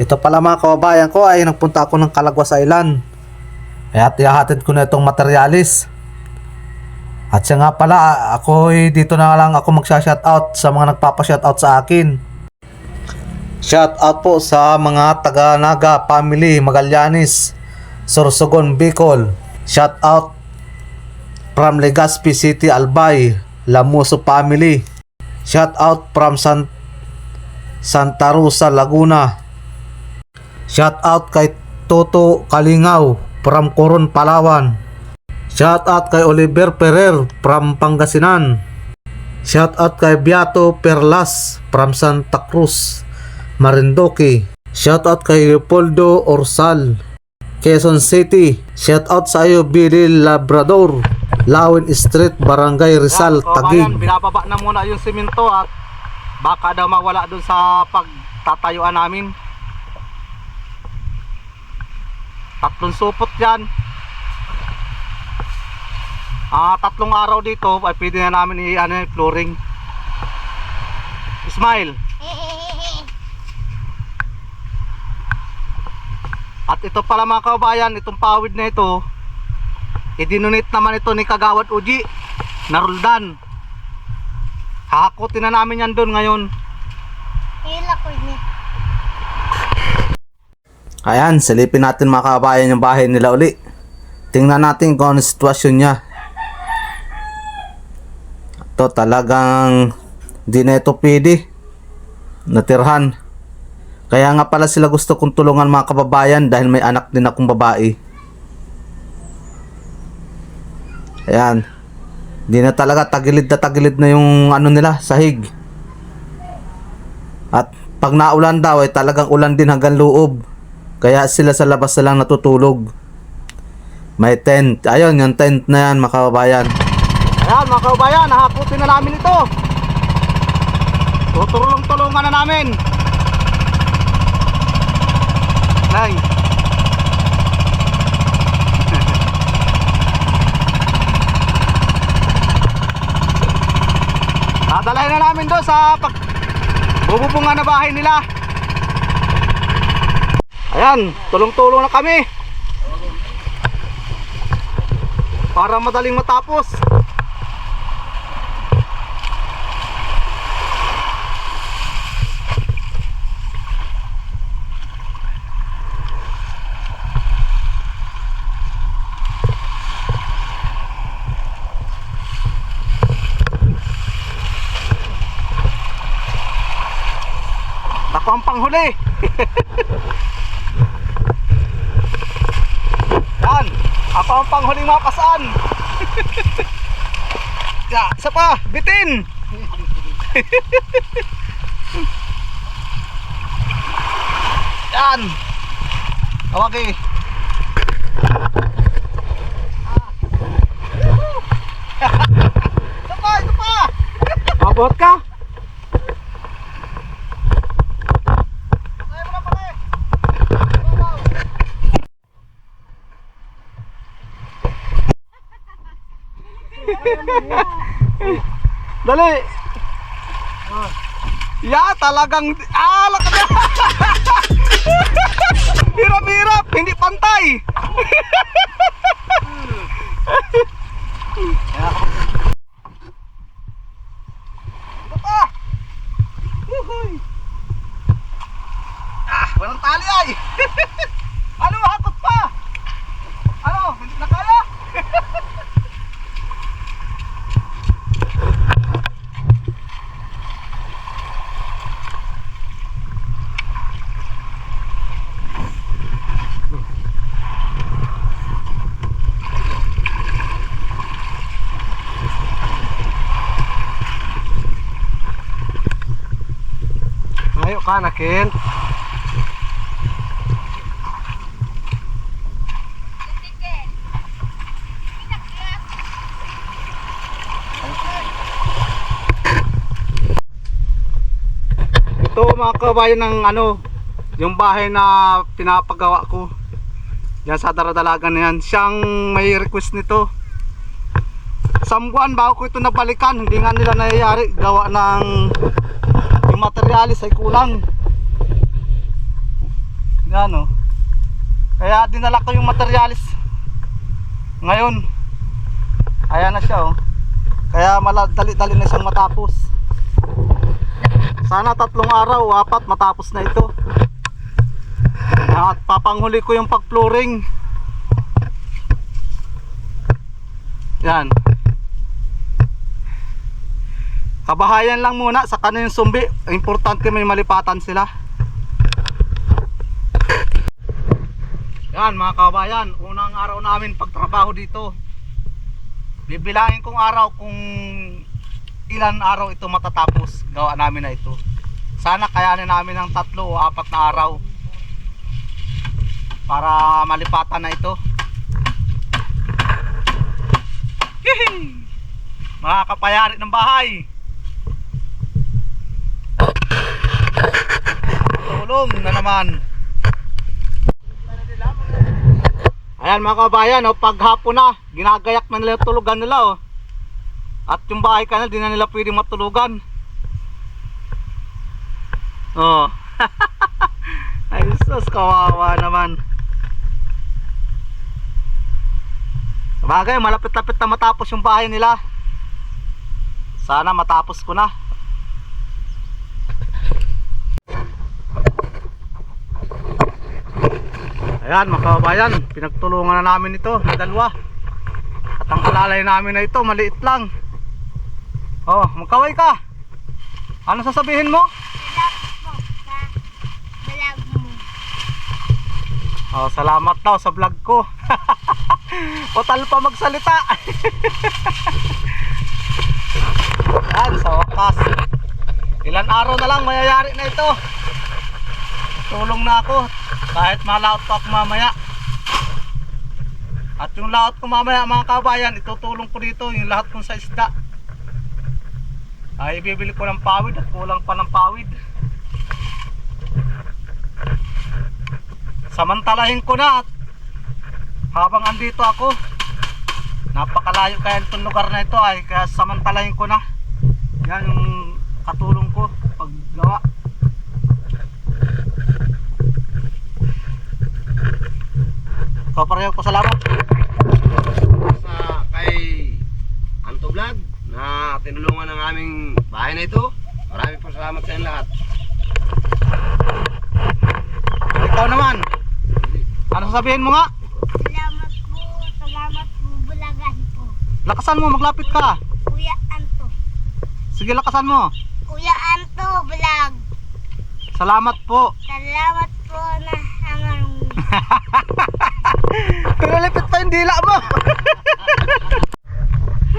Ito pala mga kababayan ko ay nagpunta ako ng Calagwas Island. At ihahatid ko na itong materialis. At siya nga pala, ako ay dito na lang ako magsha-shoutout sa mga nagpapa-shoutout sa akin. Shoutout po sa mga taga Naga family Magallanes, Sorsogon, Bicol. Shoutout from Legazpi City, Albay, Lamuso family. Shoutout from San Santa Rosa, Laguna. Shoutout kay Toto Kalingaw from Coron, Palawan. Shoutout kay Oliver Ferrer from Pangasinan. Shoutout kay Beato Perlas from Santa Cruz, Marindoque. Shoutout kay Leopoldo Orsal, Quezon City. Shoutout sa iyo Billy Labrador, Lawin Street, Barangay Rizal, Taguig. binababa na muna yung simento at baka daw mawala dun sa pagtatayuan namin. Tatlong supot yan. Ah, tatlong araw dito ay pwede na namin i ano, flooring. Smile. At ito pala mga kabayan, itong pawid na ito, idinunit naman ito ni Kagawad Uji na Roldan. Hahakutin na namin yan doon ngayon. Hila ko ni. Ayan, silipin natin mga kabayan yung bahay nila uli. Tingnan natin kung ano sitwasyon niya. Ito talagang di na ito pwede. Natirhan. Kaya nga pala sila gusto kong tulungan mga kababayan dahil may anak din akong babae. Ayan. Di na talaga tagilid na tagilid na yung ano nila, sahig. At pag naulan daw ay talagang ulan din hanggang loob. Kaya sila sa labas na lang natutulog. May tent. Ayun, yung tent na yan, mga kababayan. Ayan mga kabayan, hahakutin na namin ito. Tutulong-tulungan na namin. Nay. Dadalhin na namin doon sa pag bububungan na bahay nila. Ayan, tulong-tulong na kami. Para madaling matapos. Ako ang panghuli. Yan. Ako ang panghuling mapasaan. ya, isa pa. Bitin. Yan. Okay. Mabot ka? Ayaw mo na pala eh. Dali. Ya, talagang alak na. Hirap-hirap, hindi pantay. Ito pa. Uhuy. Ah, walang tali ay. ano, hakot pa. Ano, hindi na kaya? Ayo ka na, Ken. Ito mga kabayan ng ano, yung bahay na pinapagawa ko. Yan sa daradalagan na yan. Siyang may request nito. Sambuan bago ko ito nabalikan. Hindi nga nila nangyayari. Gawa ng yung materialis ay kulang. Yan oh. Kaya dinala ko yung materialis. Ngayon. Ayan na siya oh. Kaya maladali-dali na siyang matapos. Sana tatlong araw, o apat matapos na ito. At papanghuli ko yung pag-flooring. Yan. Kabahayan lang muna sa kanilang sumbi. Importante may malipatan sila. Yan mga kabayan, unang araw namin pagtrabaho dito. Bibilangin kong araw kung ilan araw ito matatapos gawa namin na ito. Sana kayanin namin ng tatlo o apat na araw para malipatan na ito. Hihi! Mga kapayari ng bahay. Tulong na naman. Ayan mga kabayan, oh, pag hapon na, ginagayak na nila tulugan nila. Oh. At yung bahay kanal, di na nila pwedeng matulugan. Oh. Ay sus, kawawa naman. Sabagay, malapit-lapit na matapos yung bahay nila. Sana matapos ko na. Ayan mga kababayan, pinagtulungan na namin ito dalawa. At ang alalay namin na ito, maliit lang. Oh, magkaway ka. Ano sasabihin mo? Vlog mo. Oh, salamat daw sa vlog ko. Total pa magsalita. Yan, sa wakas. Ilan araw na lang mayayari na ito. Tulong na ako. Kahit malaot pa ako mamaya. At yung laot ko mamaya mga kabayan, itutulong ko dito yung lahat kong sa isda. Ay, ibibili ko ng pawid at kulang pa ng pawid. Samantalahin ko na at habang andito ako napakalayo kaya itong lugar na ito ay kaya samantalahin ko na yan yung katulong ko paggawa so pareho ko salamat sa kay Anto Vlog na tinulungan ng aming bahay na ito. Maraming po salamat sa inyo lahat. ikaw naman ano sasabihin mo nga Salamat po, salamat po, bulagan po. lakasan mo maglapit ka Kuya Anto. sige lakasan mo Kuya Anto, vlog. salamat po Salamat po na hangang Pinalipit pa yung dila mo.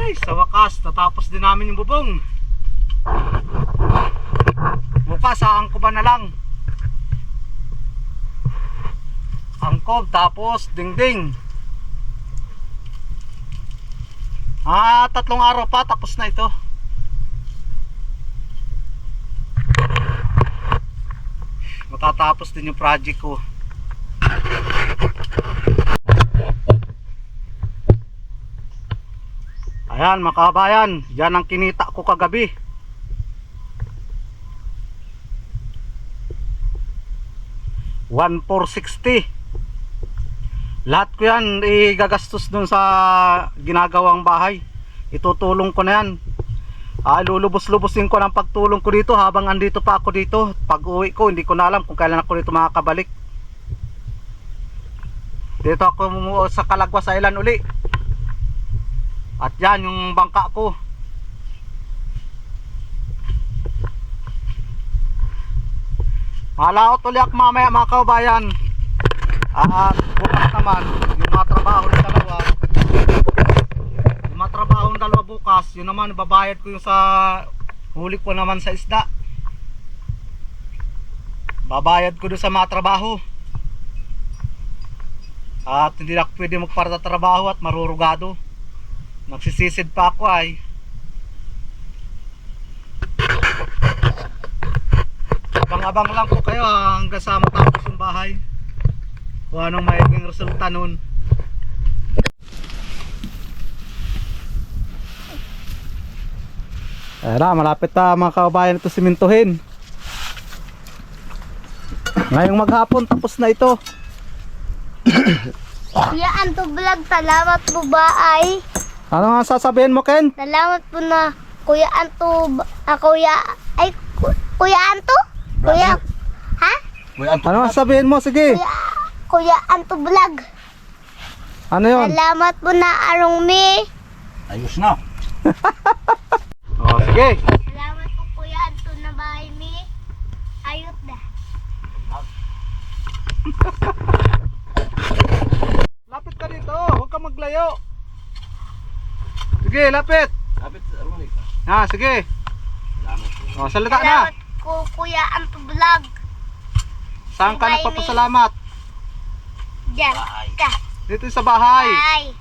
Ay, sa wakas, natapos din namin yung bubong. Bukas, aangkoban na lang. Angkob, tapos dingding. Ah, tatlong araw pa, tapos na ito. Matatapos din yung project ko. Ayan mga kabayan, yan ang kinita ko kagabi. One four sixty. Lahat ko yan igagastos dun sa ginagawang bahay. Itutulong ko na yan. Ah, lulubos-lubosin ko ng pagtulong ko dito habang andito pa ako dito. Pag uwi ko, hindi ko na alam kung kailan ako dito makakabalik. Dito ako sa Kalagwas Island uli. At yan yung bangka ko. Malaot uli ako mamaya mga kaubayan. At bukas naman, yung mga trabaho ng dalawa. Yung mga trabaho ng dalawa bukas, yun naman babayad ko yung sa huli ko naman sa isda. Babayad ko doon sa mga trabaho. At hindi na ako pwede magparata trabaho at marurugado. Nagsisisid pa ako ay. Abang-abang lang po kayo ah, hanggang sa matapos yung bahay. Kung anong magiging resulta nun. Ayan na, malapit na mga kabayan ito simintuhin. Ngayong maghapon tapos na ito. Kuya Anto Vlog, salamat po ba ay? Ano nga sasabihin mo Ken? Salamat po na Kuya Anto, ah, Kuya, ay, Ku- Kuya Anto? Kuya, ha? Ano nga sasabihin mo? Sige. Kuya, Kuya Anto Vlog. Ano yon? Salamat po na Arong Mi. Ayos na. Oh, sige. Salamat po Kuya Anto na bahay mi. Ayot na. Lapit ka dito. Huwag ka maglayo. Sige, lapit. Kapit sa Armonik. Ha, sige. Oh, salita na. Salamat po Kuya Anto Vlog. Saan ka Bye, nagpapasalamat? Diyan, ka. Dito sa bahay. Bye.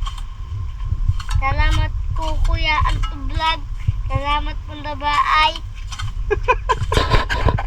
Salamat po Kuya Anto Vlog. Salamat po na bahay.